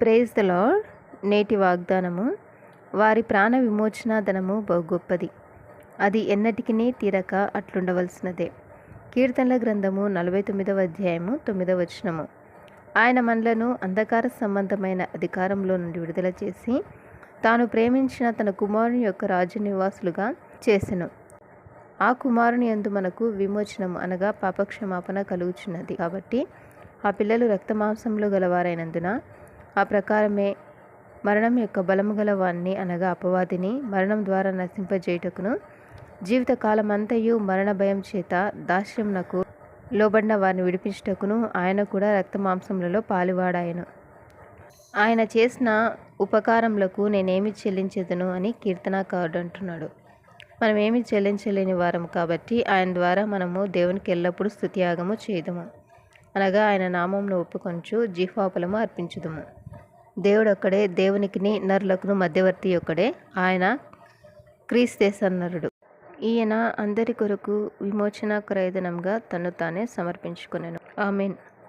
Praise the lord నేటి వాగ్దానము వారి ప్రాణ విమోచన ధనము బహు గొప్పది. అది ఎన్నటికీ తీరక అట్లుండవలసినదే. కీర్తనల గ్రంథము నలభై తొమ్మిదవ అధ్యాయము తొమ్మిదవ వచనము. ఆయన మనలను అంధకార సంబంధమైన అధికారంలో నుండి విడుదల చేసి తాను ప్రేమించిన తన కుమారుని యొక్క రాజ్య నివాసులుగా చేసెను. ఆ కుమారుని యందు మనకు విమోచనము అనగా పాపక్షమాపణ కలుగుచున్నది. కాబట్టి ఆ పిల్లలు రక్తమాంసంలో గలవారైనందున ఆ ప్రకారమే మరణం యొక్క బలము గల వాణ్ణి అనగా అపవాదిని మరణం ద్వారా నశింపజేయుటకును. జీవితకాలమంతయు మరణ భయం చేత దాస్యంనకు లోబడిన వారిని విడిపించుటకును ఆయన కూడా రక్తమాంసములలో పాలువాడాయను. ఆయన చేసిన ఉపకారములకు నేనేమి చెల్లించదును అని కీర్తనాకారుడు అంటున్నాడు. మనం ఏమి చెల్లించలేని వారం కాబట్టి ఆయన ద్వారా మనము దేవునికి ఎల్లప్పుడూ స్థుత్యాగము చేయదము. అనగా ఆయన నామంను ఒప్పుకొంచు జీఫాపలము అర్పించుదము. దేవుడు ఒక్కడే దేవునికిని నరులకును మధ్యవర్తి ఒక్కడే ఆయన క్రీస్తేసన్నరుడు. ఈయన అందరి కొరకు విమోచన క్రయదనంగా తను తానే సమర్పించుకొనెను. ఆమెన్.